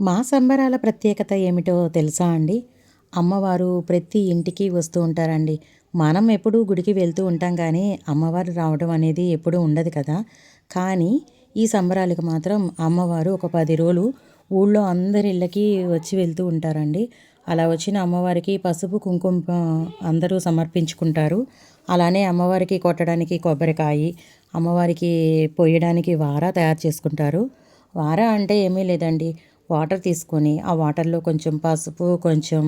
మా సంబరాల ప్రత్యేకత ఏమిటో తెలుసా అండి? అమ్మవారు ప్రతి ఇంటికి వస్తూ ఉంటారండి. మనం ఎప్పుడూ గుడికి వెళ్తూ ఉంటాం కానీ అమ్మవారు రావడం అనేది ఎప్పుడూ ఉండదు కదా. కానీ ఈ సంబరాలకు మాత్రం అమ్మవారు ఒక పది రోజులు ఊళ్ళో అందరి ఇళ్ళకి వచ్చి వెళ్తూ ఉంటారండి. అలా వచ్చిన అమ్మవారికి పసుపు కుంకుమ అందరూ సమర్పించుకుంటారు. అలానే అమ్మవారికి కొట్టడానికి కొబ్బరికాయ అమ్మవారికి పొయ్యడానికి వార తయారు చేసుకుంటారు. వార అంటే ఏమీ లేదండి. వాటర్ తీసుకొని ఆ వాటర్లో కొంచెం పసుపు కొంచెం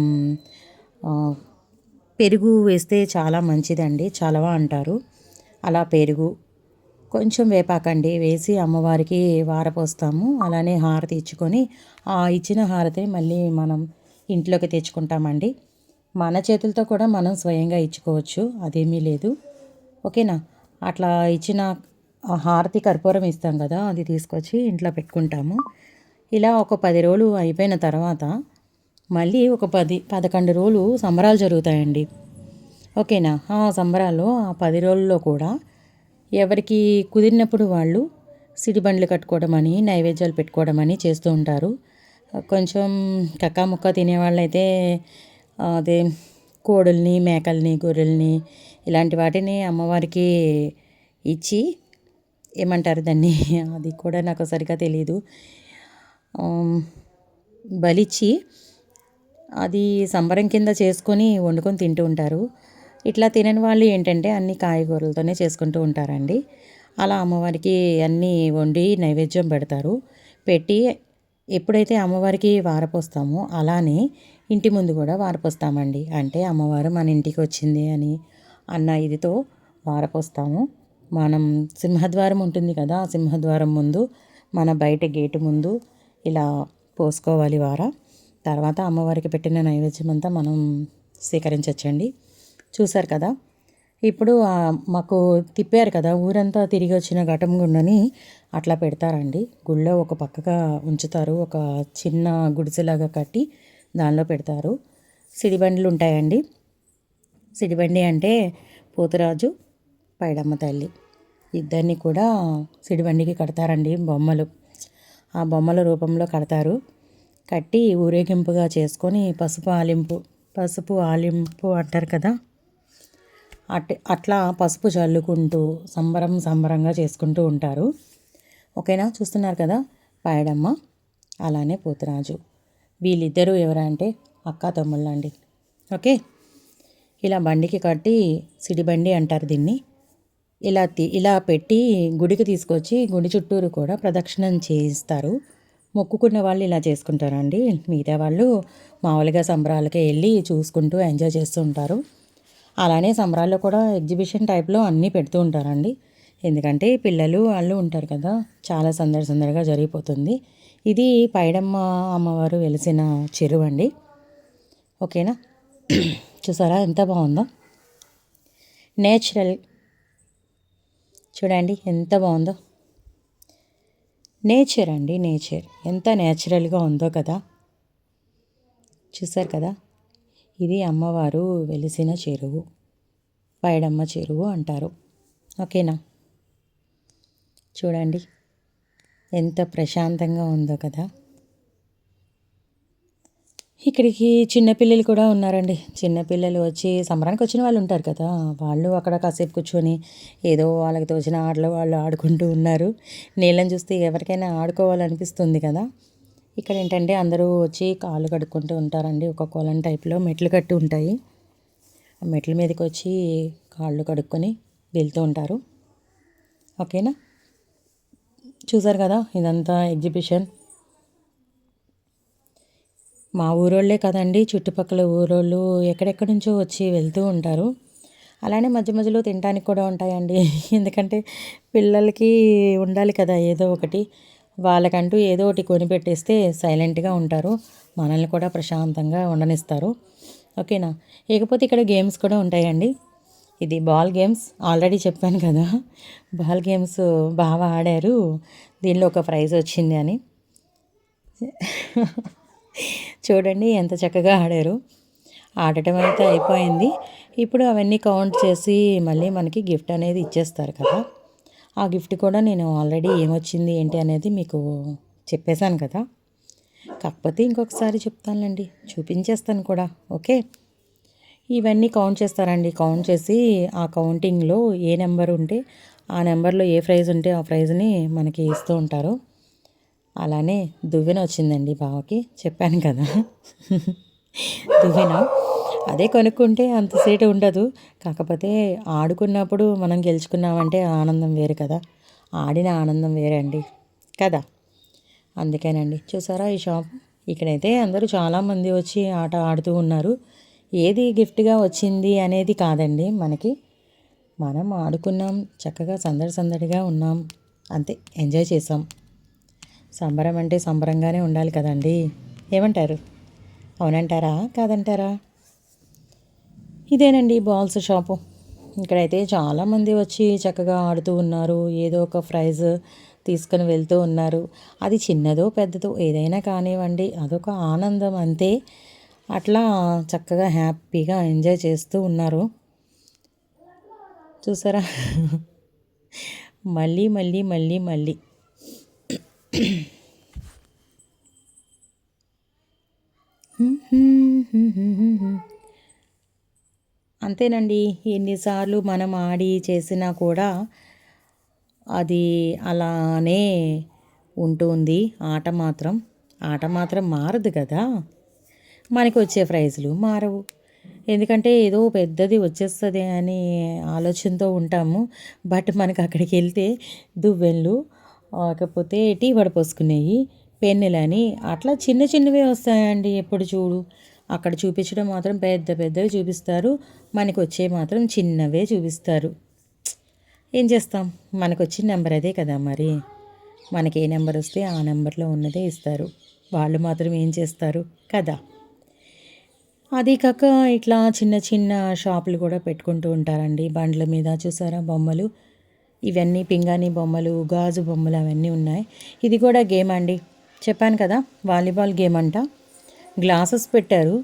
పెరుగు వేస్తే చాలా మంచిదండి. చలవ అంటారు. అలా పెరుగు కొంచెం వేపాకండి. వేసి అమ్మవారికి వారపోస్తాము. అలానే హారతి ఇచ్చుకొని ఆ ఇచ్చిన హారతే మళ్ళీ మనం ఇంట్లోకి తెచ్చుకుంటామండి. మన చేతులతో కూడా మనం స్వయంగా ఇచ్చుకోవచ్చు. అదేమీ లేదు. ఓకేనా? అట్లా ఇచ్చిన హారతి కర్పూరం ఇస్తాం కదా అది తీసుకొచ్చి ఇంట్లో పెట్టుకుంటాము. ఇలా ఒక పది రోజులు అయిపోయిన తర్వాత మళ్ళీ ఒక పది పదకొండు రోజులు సంబరాలు జరుగుతాయండి. ఓకేనా? ఆ సంబరాల్లో ఆ పది రోజుల్లో కూడా ఎవరికి కుదిరినప్పుడు వాళ్ళు సిడిబండ్లు కట్టుకోవడం అని నైవేద్యాలు పెట్టుకోవడం అని చేస్తూ ఉంటారు. కొంచెం కక్కా ముక్క తినేవాళ్ళైతే అదే కోడుల్ని మేకల్ని గొర్రెల్ని ఇలాంటి వాటిని అమ్మవారికి ఇచ్చి ఏమంటారు దాన్ని? అది కూడా నాకు సరిగా తెలియదు బలిచ్చి అది సంబరం కింద చేసుకొని వండుకొని తింటూ ఉంటారు. ఇట్లా తినని వాళ్ళు ఏంటంటే అన్ని కాయగూరలతోనే చేసుకుంటూ ఉంటారండి. అలా అమ్మవారికి అన్నీ వండి నైవేద్యం పెడతారు. పెట్టి ఎప్పుడైతే అమ్మవారికి వారపోస్తామో అలానే ఇంటి ముందు కూడా వారపోస్తామండి. అంటే అమ్మవారు మన ఇంటికి వచ్చింది అని అన్న ఇదితో వారపోస్తాము. మనం సింహద్వారం ఉంటుంది కదా సింహద్వారం ముందు మన బయట గేటు ముందు ఇలా పోసుకోవాలి వార. తర్వాత అమ్మవారికి పెట్టిన నైవేద్యం అంతా మనం స్వీకరించవచ్చండి చూసారు కదా? ఇప్పుడు మాకు తిప్పారు కదా? ఊరంతా తిరిగి వచ్చిన ఘటం గుండని అట్లా పెడతారండి. గుళ్ళో ఒక పక్కగా ఉంచుతారు. ఒక చిన్న గుడిసెలాగా కట్టి దానిలో పెడతారు. సిడిబండ్లు ఉంటాయండి. సిడిబండి అంటే పోతురాజు పైడమ్మ తల్లి. ఇద్దరిని కూడా సిడిబండికి కడతారండి బొమ్మలు. ఆ బొమ్మల రూపంలో కడతారు. కట్టి ఊరేగింపుగా చేసుకొని పసుపు ఆలింపు పసుపు ఆలింపు అంటారు కదా? అట్ అట్లా పసుపు చల్లుకుంటూ సంబరం సంబరంగా చేసుకుంటూ ఉంటారు. ఓకేనా? చూస్తున్నారు కదా? పాయడమ్మ అలానే పోతురాజు. వీళ్ళిద్దరూ ఎవరంటే అక్క తమ్ముళ్ళండి. ఓకే? ఇలా బండికి కట్టి సిడిబండి అంటారు దీన్ని. ఇలా ఇలా పెట్టి గుడికి తీసుకొచ్చి గుడి చుట్టూరు కూడా ప్రదక్షిణం చేయిస్తారు. మొక్కుకున్న వాళ్ళు ఇలా చేసుకుంటారండి. మిగతా వాళ్ళు మామూలుగా సంబరాలకే వెళ్ళి చూసుకుంటూ ఎంజాయ్ చేస్తూ ఉంటారు. అలానే సంబరాల్లో కూడా ఎగ్జిబిషన్ టైప్లో అన్నీ పెడుతూ ఉంటారండి. ఎందుకంటే పిల్లలు వాళ్ళు ఉంటారు కదా చాలా సందడి సందడిగా జరిగిపోతుంది. ఇది పైడమ్మ అమ్మవారు వెలిసిన చెరువు అండి. ఓకేనా? చూసారా? ఎంత బాగుందో. నేచురల్ చూడండి ఎంత బాగుందో. నేచర్ అండి నేచర్. ఎంత నేచురల్గా ఉందో కదా. చూసారు కదా. ఇది అమ్మవారు వెలిసిన చెరువు. పైడమ్మ చెరువు అంటారు. ఓకేనా? చూడండి. ఎంత ప్రశాంతంగా ఉందో కదా. ఇక్కడికి చిన్నపిల్లలు కూడా ఉన్నారండి. చిన్నపిల్లలు వచ్చి సంబరానికి వచ్చిన వాళ్ళు ఉంటారు కదా. వాళ్ళు అక్కడ కాసేపు కూర్చొని ఏదో వాళ్ళకి తోచిన ఆటలు వాళ్ళు ఆడుకుంటూ ఉన్నారు. నీళ్ళని చూస్తే ఎవరికైనా ఆడుకోవాలనిపిస్తుంది కదా. ఇక్కడ ఏంటంటే అందరూ వచ్చి కాళ్ళు కడుక్కుంటూ ఉంటారండి. ఒక కొలం టైప్లో మెట్లు కట్టి ఉంటాయి. ఆ మెట్ల మీదకి వచ్చి కాళ్ళు కడుక్కొని వెళ్తూ ఉంటారు. ఓకేనా? చూసారు కదా ఇదంతా ఎగ్జిబిషన్. మా ఊరోళ్ళే కదండి చుట్టుపక్కల ఊరోళ్ళు ఎక్కడెక్కడి నుంచో వచ్చి వెళ్తూ ఉంటారు. అలానే మధ్య మధ్యలో తినడానికి కూడా ఉంటాయండి. ఎందుకంటే పిల్లలకి ఉండాలి కదా ఏదో ఒకటి. వాళ్ళకంటూ ఏదో ఒకటి కొనిపెట్టేస్తే సైలెంట్గా ఉంటారు. మనల్ని కూడా ప్రశాంతంగా ఉండనిస్తారు. ఓకేనా? ఇకపోతే ఇక్కడ గేమ్స్ కూడా ఉంటాయండి. ఇది బాల్ గేమ్స్. ఆల్రెడీ చెప్పాను కదా. బాల్ గేమ్స్ బాగా ఆడారు. దీనిలో ఒక ప్రైజ్ వచ్చింది అని. చూడండి ఎంత చక్కగా ఆడారు. ఆడటం అయితే అయిపోయింది. ఇప్పుడు అవన్నీ కౌంట్ చేసి మళ్ళీ మనకి గిఫ్ట్ అనేది ఇచ్చేస్తారు కదా. ఆ గిఫ్ట్ కూడా నేను ఆల్రెడీ ఏమొచ్చింది ఏంటి అనేది మీకు చెప్పేశాను కదా. కాకపోతే ఇంకొకసారి చెప్తానులేండి. చూపించేస్తాను కూడా. ఓకే? ఇవన్నీ కౌంట్ చేస్తారండి. కౌంట్ చేసి ఆ కౌంటింగ్లో ఏ నెంబర్ ఉంటే ఆ నెంబర్లో ఏ ప్రైజ్ ఉంటే ఆ ప్రైజ్ని మనకి ఇస్తూ ఉంటారు. అలానే దువ్వెన వచ్చిందండి బావకి. చెప్పాను కదా. దువ్వెన. అదే కొనుక్కుంటే అంతసేటు ఉండదు. కాకపోతే ఆడుకున్నప్పుడు మనం గెలుచుకున్నామంటే ఆనందం వేరు కదా. ఆడిన ఆనందం వేరే అండి కదా. అందుకేనండి. చూసారా ఈ షాప్? ఇక్కడైతే అందరూ చాలామంది వచ్చి ఆట ఆడుతూ ఉన్నారు. ఏది గిఫ్ట్గా వచ్చింది అనేది కాదండి మనకి. మనం ఆడుకున్నాం చక్కగా సందడి సందడిగా ఉన్నాం. అంతే. ఎంజాయ్ చేసాం. సంబరం అంటే సంబరంగానే ఉండాలి కదండి. ఏమంటారు? అవునంటారా? కాదంటారా? ఇదేనండి బాల్స్ షాపు. ఇక్కడైతే చాలామంది వచ్చి చక్కగా ఆడుతూ ఉన్నారు. ఏదో ఒక ప్రైజ్ తీసుకుని వెళ్తూ ఉన్నారు. అది చిన్నదో పెద్దదో ఏదైనా కానివ్వండి అదొక ఆనందం అంతే. అట్లా చక్కగా హ్యాపీగా ఎంజాయ్ చేస్తూ ఉన్నారు. చూసారా? మళ్ళీ మళ్ళీ మళ్ళీ మళ్ళీ. అంతేనండి ఎన్నిసార్లు మనం ఆడి చేసినా కూడా అది అలానే ఉంటుంది. ఆట మాత్రం ఆట మాత్రం మారదు కదా. మనకి వచ్చే ప్రైజులు మారవు. ఎందుకంటే ఏదో పెద్దది వచ్చేస్తుంది అని ఆలోచనతో ఉంటాము. బట్ మనకు అక్కడికి వెళ్తే దువ్వెన్లు కాకపోతే టీ వడపోసుకునేవి పెన్నులని. అట్లా చిన్న చిన్నవే వస్తాయండి ఎప్పుడు చూడు. అక్కడ చూపించడం మాత్రం పెద్ద పెద్దవి చూపిస్తారు. మనకు వచ్చే మాత్రం చిన్నవే చూపిస్తారు. ఏం చేస్తాం? మనకు వచ్చిన నెంబర్ అదే కదా మరి. మనకి ఏ నెంబర్ వస్తే ఆ నెంబర్లో ఉన్నదే ఇస్తారు. వాళ్ళు మాత్రం ఏం చేస్తారు? కదా అది కాక ఇట్లా చిన్న చిన్న షాపులు కూడా పెట్టుకుంటూ ఉంటారండి. బండ్ల మీద చూసారా బొమ్మలు? ఇవన్నీ పింగాణి బొమ్మలు గాజు బొమ్మలు అవన్నీ ఉన్నాయి. ఇది కూడా గేమ్ అండి. చెప్పాను కదా వాలీబాల్ గేమ్ అంట. గ్లాసెస్ పెట్టారు.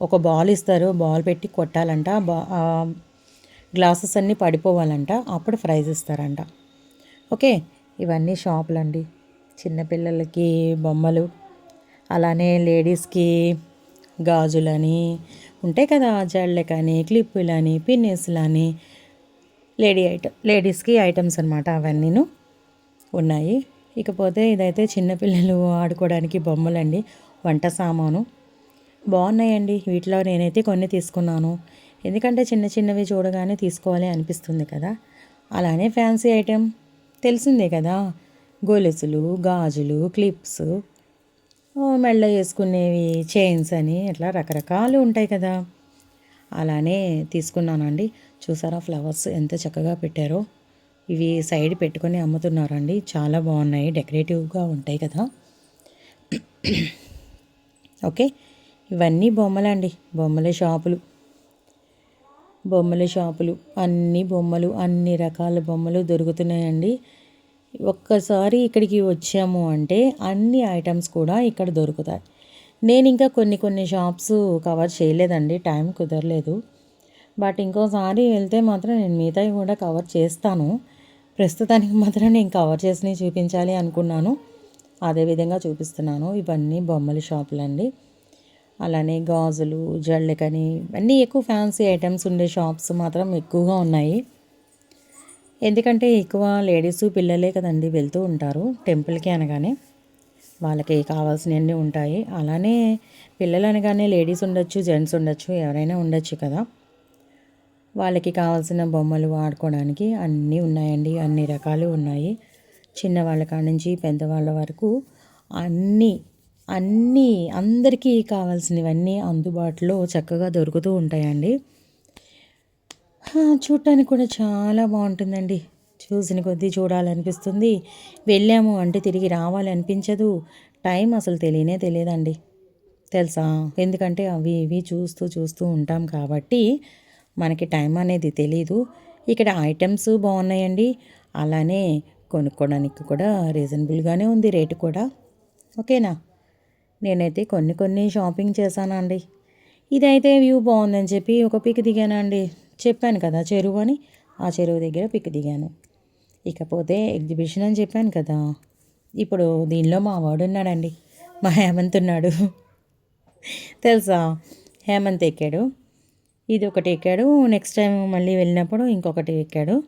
ఒక బాల్ ఇస్తారు బాల్ పెట్టి కొట్టాలంట. బా గ్లాసెస్ అన్నీ పడిపోవాలంట. అప్పుడు ప్రైజ్ ఇస్తారంట. ఓకే ఇవన్నీ షాపులు అండి చిన్నపిల్లలకి బొమ్మలు అలానే లేడీస్కి గాజులని. ఉంటాయి కదా జళ్ళకని క్లిప్పులని పిన్నిస్లని లేడీ ఐటమ్ లేడీస్కి ఐటమ్స్ అనమాట అవన్నీను. ఉన్నాయి. ఇకపోతే ఇదైతే చిన్నపిల్లలు ఆడుకోవడానికి బొమ్మలండి. వంట సామాను. బాగున్నాయండి. వీటిలో నేనైతే కొన్ని తీసుకున్నాను. ఎందుకంటే చిన్న చిన్నవి చూడగానే తీసుకోవాలి అనిపిస్తుంది కదా. అలానే ఫ్యాన్సీ ఐటెం తెలిసిందే కదా. గొలుసులు గాజులు క్లిప్స్ మెళ్ళ వేసుకునేవి చైన్స్ అని ఇట్లా రకరకాలు ఉంటాయి కదా. అలానే తీసుకున్నానండి. చూసారా ఫ్లవర్స్ ఎంత చక్కగా పెట్టారో. ఇవి సైడ్ పెట్టుకొని అమ్ముతున్నారండి. చాలా బాగున్నాయి. డెకరేటివ్గా ఉంటాయి కదా. ఓకే. ఇవన్నీ బొమ్మలండి బొమ్మల షాపులు. బొమ్మల షాపులు. అన్ని బొమ్మలు అన్ని రకాల బొమ్మలు దొరుకుతున్నాయండి. ఒక్కసారి ఇక్కడికి వచ్చాము అంటే అన్ని ఐటమ్స్ కూడా ఇక్కడ దొరుకుతాయి. నేను ఇంకా కొన్ని కొన్ని షాప్స్ కవర్ చేయలేదండి. టైం కుదరలేదు. బట్ ఇంకోసారి వెళ్తే మాత్రం నేను మిగతావి కూడా కవర్ చేస్తాను. ప్రస్తుతానికి మాత్రం నేను కవర్ చేసి చూపించాలి అనుకున్నాను. అదేవిధంగా చూపిస్తున్నాను. ఇవన్నీ బొమ్మల షాపులండి. అలానే గాజులు జళ్ళకని అన్నీ ఎక్కువ ఫ్యాన్సీ ఐటమ్స్ ఉండే షాప్స్ మాత్రం ఎక్కువగా ఉన్నాయి. ఎందుకంటే ఎక్కువ లేడీస్ పిల్లలే కదండి వెళ్తూ ఉంటారు. టెంపుల్కి అనగానే. వాళ్ళకి కావాల్సినవన్నీ ఉంటాయి. అలానే పిల్లలు అనగానే లేడీస్ ఉండొచ్చు జెంట్స్ ఉండొచ్చు ఎవరైనా ఉండొచ్చు కదా. వాళ్ళకి కావాల్సిన బొమ్మలు ఆడుకోవడానికి అన్నీ ఉన్నాయండి. అన్ని రకాలు ఉన్నాయి. చిన్నవాళ్ళ కాడ నుంచి పెద్దవాళ్ళ వరకు అన్నీ అన్నీ అందరికీ కావాల్సినవన్నీ అందుబాటులో చక్కగా దొరుకుతూ ఉంటాయండి. చూడటానికి కూడా చాలా బాగుంటుందండి. చూసిన కొద్దీ చూడాలనిపిస్తుంది. వెళ్ళాము అంటే తిరిగి రావాలనిపించదు. టైం అసలు తెలియనే తెలియదండి. తెలుసా? ఎందుకంటే అవి ఇవి చూస్తూ చూస్తూ ఉంటాం కాబట్టి మనకి టైం అనేది తెలీదు. ఇక్కడ ఐటమ్స్ బాగున్నాయండి. అలానే కొనుక్కోవడానికి కూడా రీజనబుల్గానే ఉంది రేటు కూడా. ఓకేనా? నేనైతే కొన్ని కొన్ని షాపింగ్ చేశానండి. ఇదైతే వ్యూ బాగుందని చెప్పి ఒక పిక్ దిగానండి. చెప్పాను కదా చెరువు అని. ఆ చెరువు దగ్గర పిక్ దిగాను. ఇకపోతే ఎగ్జిబిషన్ అని చెప్పాను కదా. ఇప్పుడు దీనిలో మా వాడు ఉన్నాడండి. మా హేమంత్ ఉన్నాడు. తెలుసా? హేమంత్ ఎక్కాడు. ఇది ఒకటి ఎక్కాడు. నెక్స్ట్ టైం మళ్ళీ వెళ్ళినప్పుడు ఇంకొకటి ఎక్కాడు.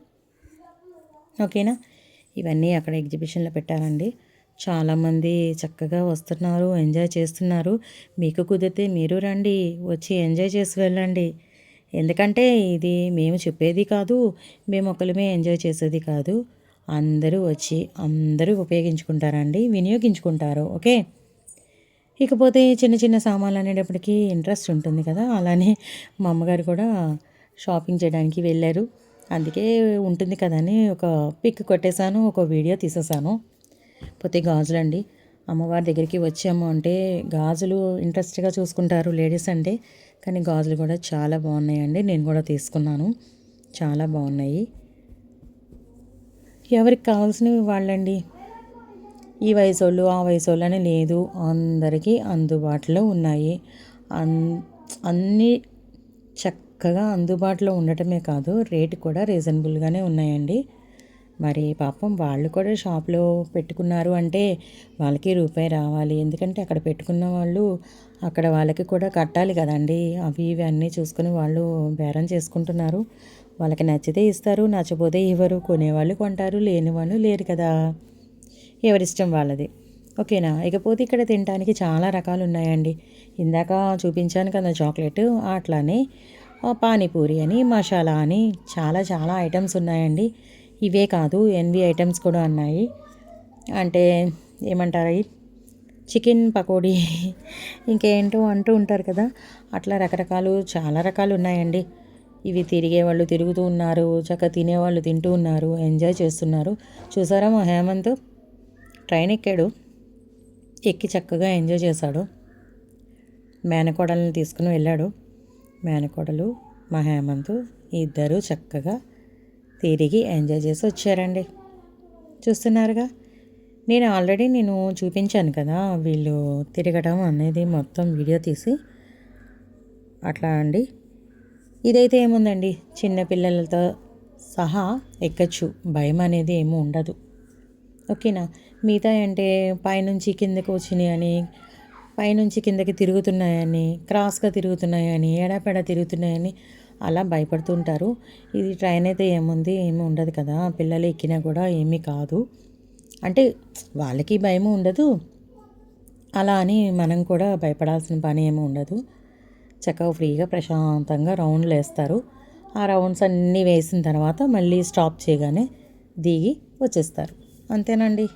ఓకేనా? ఇవన్నీ అక్కడ ఎగ్జిబిషన్లో పెట్టారండి. చాలామంది చక్కగా వస్తున్నారు ఎంజాయ్ చేస్తున్నారు. మీకు కుదిరితే మీరు రండి వచ్చి ఎంజాయ్ చేసి వెళ్ళండి. ఎందుకంటే ఇది మేము చెప్పేది కాదు మేము ఒకరిమే ఎంజాయ్ చేసేది కాదు. అందరూ వచ్చి అందరూ ఉపయోగించుకుంటారండి వినియోగించుకుంటారు ఓకే? ఇకపోతే చిన్న చిన్న సామాన్లు అనేటప్పటికీ ఇంట్రెస్ట్ ఉంటుంది కదా అలానే మా అమ్మగారు కూడా షాపింగ్ చేయడానికి వెళ్ళారు. అందుకే ఉంటుంది కదా అని ఒక పిక్ కొట్టేశాను ఒక వీడియో తీసేసాను పోతే గాజులండి. అమ్మవారి దగ్గరికి వచ్చాము అంటే గాజులు ఇంట్రెస్ట్గా చూసుకుంటారు లేడీస్ అంటే. కానీ గాజులు కూడా చాలా బాగున్నాయండి. నేను కూడా తీసుకున్నాను. చాలా బాగున్నాయి. ఎవరికి కావాల్సినవి వాళ్ళండి. ఈ వయసు వాళ్ళు ఆ వయసు వాళ్ళు అని లేదు. అందరికీ అందుబాటులో ఉన్నాయి. అన్ అన్నీ చక్కగా అందుబాటులో ఉండటమే కాదు రేటు కూడా రీజనబుల్గానే ఉన్నాయండి. మరి పాపం వాళ్ళు కూడా షాప్లో పెట్టుకున్నారు అంటే వాళ్ళకి రూపాయి రావాలి. ఎందుకంటే అక్కడ పెట్టుకున్న వాళ్ళు అక్కడ వాళ్ళకి కూడా కట్టాలి కదండి. అవి ఇవి అన్నీ చూసుకొని వాళ్ళు బేరం చేసుకుంటున్నారు. వాళ్ళకి నచ్చితే ఇస్తారు నచ్చపోతే ఇవ్వరు. కొనేవాళ్ళు కొంటారు లేని వాళ్ళు లేరు కదా. ఎవరిష్టం వాళ్ళది. ఓకేనా? ఇకపోతే ఇక్కడ తినడానికి చాలా రకాలు ఉన్నాయండి. ఇందాక చూపించాను కదా చాక్లెట్ అట్లానే పానీపూరి అని మసాలా అని చాలా చాలా ఐటమ్స్ ఉన్నాయండి. ఇవే కాదు ఎన్వి ఐటమ్స్ కూడా ఉన్నాయి. అంటే ఏమంటారు చికెన్ పకోడీ ఇంకేంటో అంటూ ఉంటారు కదా అట్లా రకరకాలు చాలా రకాలు ఉన్నాయండి. ఇవి తిరిగే వాళ్ళు తిరుగుతూ ఉన్నారు చక్కగా తినేవాళ్ళు తింటూ ఉన్నారు ఎంజాయ్ చేస్తున్నారు. చూసారా మా హేమంత్? ట్రైన్ ఎక్కాడు ఎక్కి చక్కగా ఎంజాయ్ చేశాడు. మేనకోడల్ని తీసుకుని వెళ్ళాడు. మేనకోడలు మా హేమంత్ ఇద్దరు చక్కగా తిరిగి ఎంజాయ్ చేసి వచ్చారండి. చూస్తున్నారుగా? నేను ఆల్రెడీ నేను చూపించాను కదా వీళ్ళు తిరగడం అనేది మొత్తం వీడియో తీసి. అట్లా అండి. ఇదైతే ఏముందండి? చిన్నపిల్లలతో సహా ఎక్కచ్చు. భయం అనేది ఏమీ ఉండదు. ఓకేనా? మిగతా అంటే పైనుంచి కిందకి వచ్చినాయని పైనుంచి కిందకి తిరుగుతున్నాయని క్రాస్గా తిరుగుతున్నాయని ఎడాపెడా తిరుగుతున్నాయని అలా భయపడుతుంటారు. ఇది ట్రైన్ అయితే ఏముంది? ఏమి ఉండదు కదా. పిల్లలు ఎక్కినా కూడా ఏమీ కాదు. అంటే వాళ్ళకి భయం ఉండదు. అలా అని మనం కూడా భయపడాల్సిన పని ఏమి ఉండదు. చక్కగా ఫ్రీగా ప్రశాంతంగా రౌండ్లు వేస్తారు. ఆ రౌండ్స్ అన్నీ వేసిన తర్వాత మళ్ళీ స్టాప్ చేయగానే దిగి వచ్చేస్తారు. అంతేనండి.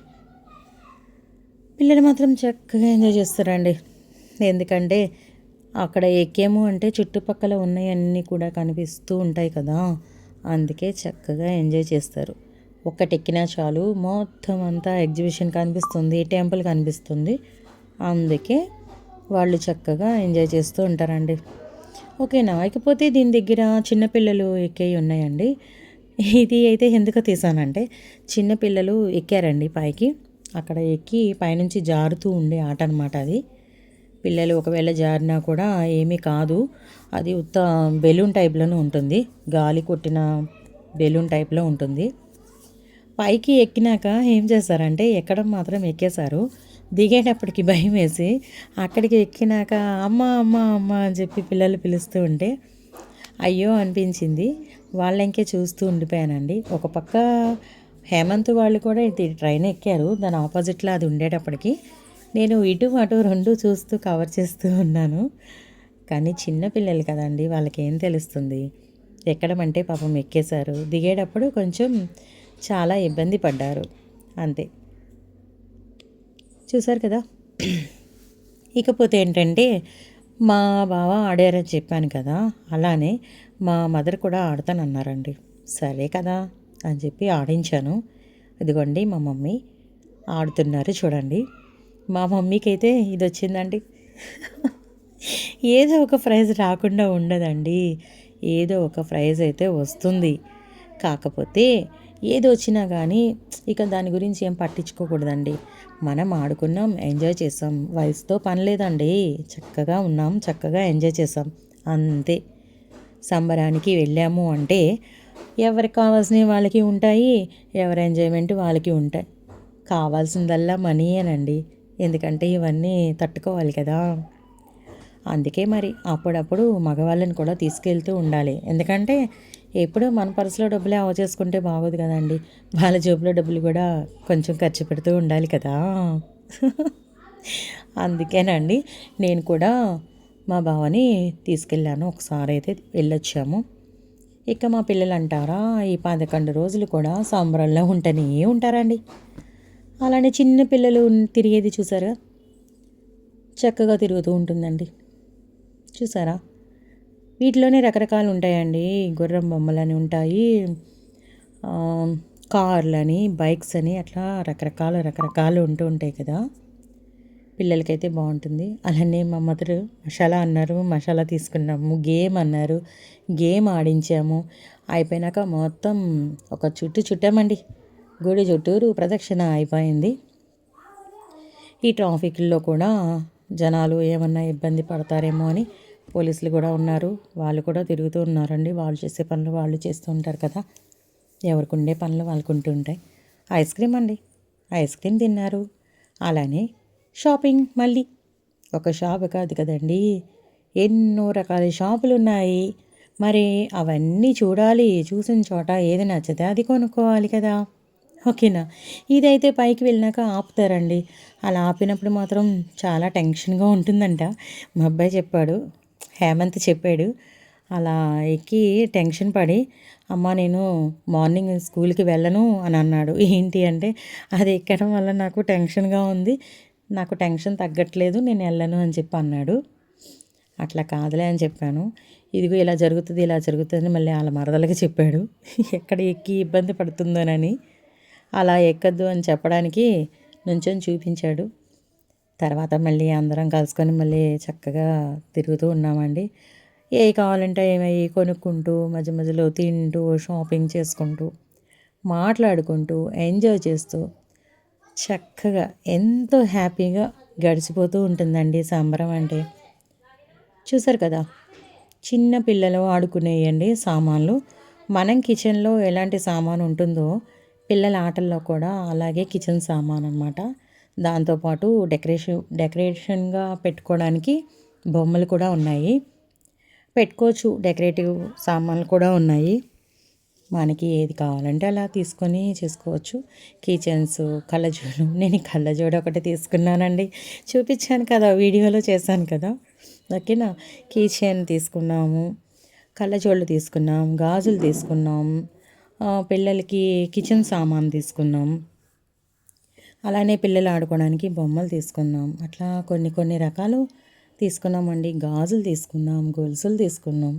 పిల్లలు మాత్రం చక్కగా ఎంజాయ్ చేస్తారండి. ఎందుకంటే అక్కడ ఎక్కాము అంటే చుట్టుపక్కల ఉన్నవన్నీ కూడా కనిపిస్తూ ఉంటాయి కదా. అందుకే చక్కగా ఎంజాయ్ చేస్తారు. ఒక్కటి ఎక్కినా చాలు. మొత్తం అంతా ఎగ్జిబిషన్ కనిపిస్తుంది టెంపుల్ కనిపిస్తుంది. అందుకే వాళ్ళు చక్కగా ఎంజాయ్ చేస్తూ ఉంటారండి. ఓకేనా ఇకపోతే దీని దగ్గర చిన్నపిల్లలు ఎక్కేవి ఉన్నాయండి. ఇది అయితే ఎందుకు తీసానంటే చిన్నపిల్లలు ఎక్కారండి పైకి. అక్కడ ఎక్కి పైనుంచి జారుతూ ఉండే ఆట అనమాట అది. పిల్లలు ఒకవేళ జారినా కూడా ఏమీ కాదు. అది ఉత్త బెలూన్ టైప్లోనే ఉంటుంది. గాలి కొట్టిన బెలూన్ టైప్లో ఉంటుంది. పైకి ఎక్కినాక ఏం చేస్తారంటే ఎక్కడం మాత్రం ఎక్కేశారు. దిగేటప్పటికి భయం వేసి అక్కడికి ఎక్కినాక అమ్మ అమ్మ అమ్మ అని చెప్పి పిల్లలు పిలుస్తూ ఉంటే అయ్యో అనిపించింది. వాళ్ళంకే చూస్తూ ఉండిపోయానండి. ఒక పక్క హేమంత్ వాళ్ళు కూడా ఇది ట్రైన్ ఎక్కారు. దాని ఆపోజిట్లో అది ఉండేటప్పటికి నేను ఇటు అటు రెండు చూస్తూ కవర్ చేస్తూ ఉన్నాను. కానీ చిన్నపిల్లలు కదండి వాళ్ళకేం తెలుస్తుంది? ఎక్కడమంటే పాపం ఎక్కేశారు. దిగేటప్పుడు కొంచెం చాలా ఇబ్బంది పడ్డారు. అంతే. చూసారు కదా? ఇకపోతే ఏంటంటే మా బావ ఆడారని చెప్పాను కదా? అలానే మా మదర్ కూడా ఆడతానన్నారండి. సరే కదా అని చెప్పి ఆడించాను. ఇదిగోండి మా మమ్మీ ఆడుతున్నారు చూడండి. మా మమ్మీకి అయితే ఇది వచ్చిందండి ఏదో ఒక ప్రైజ్ రాకుండా ఉండదండి. ఏదో ఒక ప్రైజ్ అయితే వస్తుంది. కాకపోతే ఏది వచ్చినా కానీ ఇక దాని గురించి ఏం పట్టించుకోకూడదండి. మనం ఆడుకున్నాం ఎంజాయ్ చేసాం. వయసుతో పని లేదండి. చక్కగా ఉన్నాం చక్కగా ఎంజాయ్ చేసాం. అంతే. సంబరానికి వెళ్ళాము అంటే ఎవరికి కావాల్సినవి వాళ్ళకి ఉంటాయి ఎవరి ఎంజాయ్మెంట్ వాళ్ళకి ఉంటాయి. కావాల్సిందల్లా మనీయేనండి. ఎందుకంటే ఇవన్నీ తట్టుకోవాలి కదా. అందుకే మరి అప్పుడప్పుడు మగవాళ్ళని కూడా తీసుకెళ్తూ ఉండాలి. ఎందుకంటే ఎప్పుడు మన పర్సులో డబ్బులే ఆవ చేసుకుంటే బాగోదు కదండి. వాళ్ళ జేబులో డబ్బులు కూడా కొంచెం ఖర్చు పెడుతూ ఉండాలి కదా. అందుకేనండి నేను కూడా మా బావని తీసుకెళ్ళాను. ఒకసారి అయితే వెళ్ళొచ్చాము. ఇక మా పిల్లలు అంటారా ఈ పదకొండు రోజులు కూడా సంబరంలో ఉంటూనే ఉంటారండి. అలానే చిన్న పిల్లలు తిరిగేది చూసారా? చక్కగా తిరుగుతూ ఉంటుందండి. చూసారా? వీటిలోనే రకరకాలు ఉంటాయండి. గుర్రం బొమ్మలని ఉంటాయి. కార్లని బైక్స్ అని అట్లా రకరకాల రకరకాలు ఉంటూ ఉంటాయి కదా. పిల్లలకైతే బాగుంటుంది. అలానే మా మదరు మసాలా అన్నారు మసాలా తీసుకున్నాము గేమ్ అన్నారు గేమ్ ఆడించాము. అయిపోయినాక మొత్తం ఒక చుట్టు చుట్టామండి. గుడి చుట్టూరు ప్రదక్షిణ అయిపోయింది. ఈ ట్రాఫిక్లో కూడా జనాలు ఏమన్నా ఇబ్బంది పడతారేమో అని పోలీసులు కూడా ఉన్నారు. వాళ్ళు కూడా తిరుగుతూ ఉన్నారండి. వాళ్ళు చేసే పనులు వాళ్ళు చేస్తూ ఉంటారు కదా. ఎవరికి ఉండే పనులు వాళ్ళకు ఉంటుంటాయి ఐస్ క్రీమ్ అండి. ఐస్ క్రీమ్ తిన్నారు. అలానే షాపింగ్ మళ్ళీ. ఒక షాప్ కాదు కదండి. ఎన్నో రకాల షాపులు ఉన్నాయి. మరి అవన్నీ చూడాలి. చూసిన చోట ఏది నచ్చితే అది కొనుక్కోవాలి కదా. ఓకేనా? ఇదైతే పైకి వెళ్ళినాక ఆపుతారండి. అలా ఆపినప్పుడు మాత్రం చాలా టెన్షన్గా ఉంటుందంట. మా అబ్బాయి చెప్పాడు హేమంత్ చెప్పాడు అలా ఎక్కి టెన్షన్ పడి అమ్మ నేను మార్నింగ్ స్కూల్కి వెళ్ళను అని అన్నాడు. ఏంటి అంటే అది ఎక్కడం వల్ల నాకు టెన్షన్గా ఉంది. నాకు టెన్షన్ తగ్గట్లేదు నేను వెళ్ళను అని చెప్పి అన్నాడు. అట్లా కాదులే అని చెప్పాను. ఇదిగో ఇలా జరుగుతుంది ఇలా జరుగుతుంది మళ్ళీ వాళ్ళ మరదలకి చెప్పాడు. ఎక్కడ ఎక్కి ఇబ్బంది పడుతుందోనని అలా ఎక్కద్దు అని చెప్పడానికి నుంచొని చూపించాడు. తర్వాత మళ్ళీ అందరం కలుసుకొని మళ్ళీ చక్కగా తిరుగుతూ ఉన్నామండి. ఏ కావాలంటే ఏమయ్యి కొనుక్కుంటూ మధ్య మధ్యలో తింటూ షాపింగ్ చేసుకుంటూ మాట్లాడుకుంటూ ఎంజాయ్ చేస్తూ చక్కగా ఎంతో హ్యాపీగా గడిచిపోతూ ఉంటుందండి సంబరం అంటే. చూసారు కదా చిన్న పిల్లలు ఆడుకునేయండి సామాన్లు. మనం కిచెన్లో ఎలాంటి సామాన్ ఉంటుందో పిల్లల ఆటల్లో కూడా అలాగే కిచెన్ సామాన్ అనమాట దాంతోపాటు డెకరేషన్ డెకరేషన్గా పెట్టుకోవడానికి బొమ్మలు కూడా ఉన్నాయి. పెట్టుకోవచ్చు డెకరేటివ్ సామాన్లు కూడా ఉన్నాయి. మనకి ఏది కావాలంటే అలా తీసుకొని చేసుకోవచ్చు. కిచెన్స్ కళ్ళజోడు. నేను కళ్ళజోడు ఒకటి తీసుకున్నానండి. చూపించాను కదా వీడియోలో చేశాను కదా. ఓకేనా? కిచెన్ తీసుకున్నాము కళ్ళజోళ్ళు తీసుకున్నాం గాజులు తీసుకున్నాం. పిల్లలకి కిచెన్ సామాన్ తీసుకున్నాం. అలానే పిల్లలు ఆడుకోవడానికి బొమ్మలు తీసుకున్నాం. అట్లా కొన్ని కొన్ని రకాలు తీసుకున్నామండి. గాజులు తీసుకున్నాం గొలుసులు తీసుకున్నాం.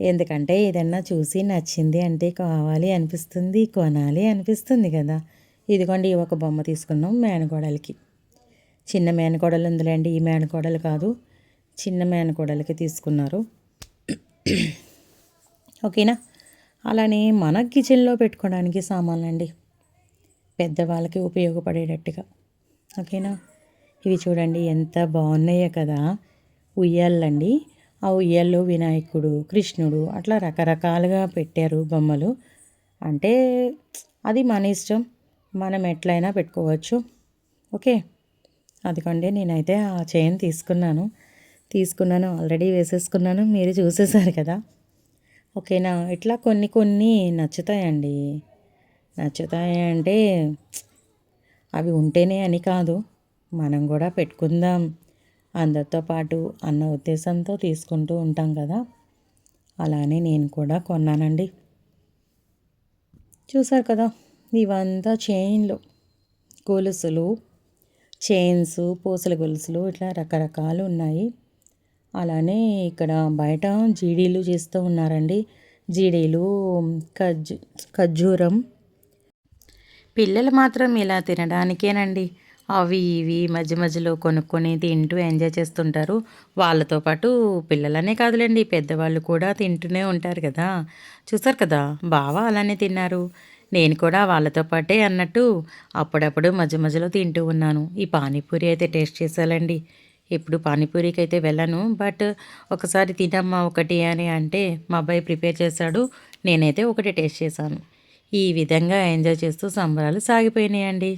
ఎందుకంటే ఏదన్నా చూసి నచ్చింది అంటే కావాలి అనిపిస్తుంది కొనాలి అనిపిస్తుంది కదా. ఇదిగోండి ఒక బొమ్మ తీసుకున్నాం మేనకోడలకి చిన్న మేనకోడలు ఉందిలేండి ఈ మేనకోడలు కాదు చిన్న మేనకోడలకి తీసుకున్నారు. ఓకేనా? అలానే మన కిచెన్లో పెట్టుకోవడానికి సామాన్లు అండి పెద్దవాళ్ళకి ఉపయోగపడేటట్టుగా. ఓకేనా? ఇవి చూడండి ఎంత బాగున్నాయో కదా. ఉయ్యాలండి. ఆ ఉయ్యాల్లో వినాయకుడు కృష్ణుడు అట్లా రకరకాలుగా పెట్టారు బొమ్మలు. అంటే అది మన ఇష్టం. మనం ఎట్లయినా పెట్టుకోవచ్చు. ఓకే? అదికండి నేనైతే ఆ చైన్ తీసుకున్నాను. తీసుకున్నాను ఆల్రెడీ వేసేసుకున్నాను. మీరు చూసేసారు కదా. ఓకేనా? ఇట్లా కొన్ని కొన్ని నచ్చుతాయండి. నచ్చుతాయి అంటే అవి ఉంటేనే అని కాదు. మనం కూడా పెట్టుకుందాం. అందరితో పాటు అన్న ఉద్దేశంతో తీసుకుంటూ ఉంటాం కదా. అలానే నేను కూడా కొన్నానండి. చూసారు కదా? ఇవంతా చైన్లు. గొలుసులు చైన్స్ పూసల గొలుసులు ఇట్లా రకరకాలు ఉన్నాయి. అలానే ఇక్కడ బయట జీడీలు చేస్తూ ఉన్నారండి. జీడీలు ఖజ్ ఖర్జూరం. పిల్లలు మాత్రం ఇలా తినడానికేనండి. అవి ఇవి మధ్య మధ్యలో కొనుక్కొని తింటూ ఎంజాయ్ చేస్తుంటారు. వాళ్ళతో పాటు పిల్లలనే కాదులేండి పెద్దవాళ్ళు కూడా తింటూనే ఉంటారు కదా. చూసారు కదా బావా అలానే తిన్నారు. నేను కూడా వాళ్ళతో పాటే అన్నట్టు అప్పుడప్పుడు మధ్య మధ్యలో తింటూ ఉన్నాను. ఈ పానీపూరి అయితే టేస్ట్ చేసాలండి ఇప్పుడు పానీపూరికి అయితే వెళ్ళను బట్ ఒకసారి తినమ్మా ఒకటి అని అంటే మా అబ్బాయి ప్రిపేర్ చేశాడు నేనైతే ఒకటి టేస్ట్ చేశాను. ఈ విధంగా ఎంజాయ్ చేస్తూ సంబరాలు సాగిపోయినాయండి.